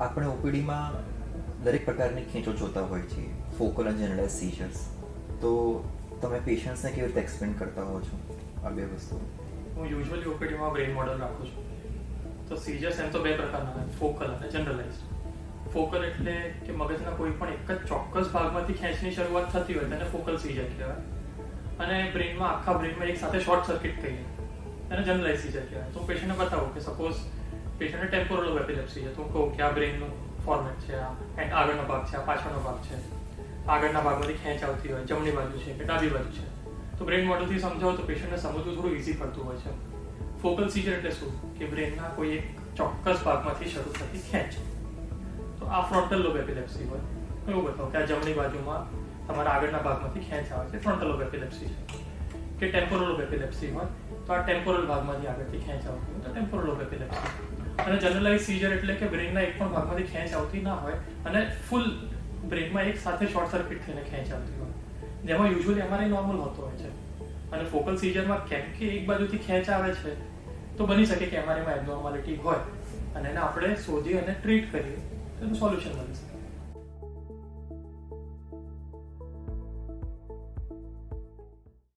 આપણે ઓપીડીમાં દરેક પ્રકારની ખેંચો જોતા હોય છે. ફોકલ અને જનરલાઇઝ સીઝર્સ તો તમે પેશન્ટ્સને કેવી રીતે એક્સપ્લેન કરતા હો છો આ બે વસ્તુ? હું યુઝ્યુઅલી ઓપીડીમાં બ્રેઇન મોડલ રાખું છું. તો સીઝર્સ એમ તો બે પ્રકારના હોય ફોકલ અને જનરલાઇઝ ફોકલ એટલે કે મગજના કોઈ પણ એક જ ચોક્કસ ભાગમાંથી ખેંચની શરૂઆત થતી હોય, તેને ફોકલ સીઝર કહેવાય. અને બ્રેઇનમાં આખા બ્રેઇનમાં એક સાથે શોર્ટ સર્કિટ કહીએ તેને જનરલાઇઝ સીઝર કહેવાય. તો પેશન્ટને બતાવો કે સપોઝ પેશન્ટને ટેમ્પોરલ એપિલેપ્સી છે. તો હું કહું કે આ બ્રેઇનનું ફોર્મેટ છે, આ એન્ડ આગળનો ભાગ છે, આ પાછળનો ભાગ છે. આગળના ભાગમાંથી ખેંચ આવતી હોય, જમણી બાજુ છે કે ડાબી બાજુ છે. તો બ્રેઇન મોડલથી સમજાવો તો પેશન્ટને સમજવું થોડું ઇઝી પડતું હોય છે. ફોકલ સીઝર એટલે શું? કે બ્રેઇનના કોઈ એક ચોક્કસ ભાગમાંથી શરૂ થતી ખેંચ. તો આ ફ્રન્ટલ લોબ એપિલેપ્સી હોય. એવું બતાવો કે આ જમણી બાજુમાં તમારા આગળના ભાગમાંથી ખેંચ આવે છે ફ્રન્ટલ લોબ એપિલેપ્સી છે. કે ટેમ્પોરલ લોબ એપિલેપ્સી હોય, તો આ ટેમ્પોરલ ભાગમાંથી આગળથી ખેંચ આવતી હોય તો ટેમ્પોરલ લોબ એપિલેપ્સી અને જનરલાઇઝ સીઝર એટલે કે બ્રેનના એક પણ ભાગમાંથી ખેંચ આવતી ના હોય અને ફૂલ બ્રેકમાં એક સાથે શોર્ટ સર્કિટ થઈને ખેંચ આવતી હોય. જેમાં યુઝ્યુઅલી અમારે નોર્મલ હોતો હોય છે. અને ફોકલ સીઝરમાં કેમ કે એક બાજુથી ખેંચ આવે છે, તો બની શકે કે અમારીમાં એબનોર્માલિટી હોય. અને એને આપણે શોધી અને ટ્રીટ કરીએ, તો એનું સોલ્યુશન મળી શકે.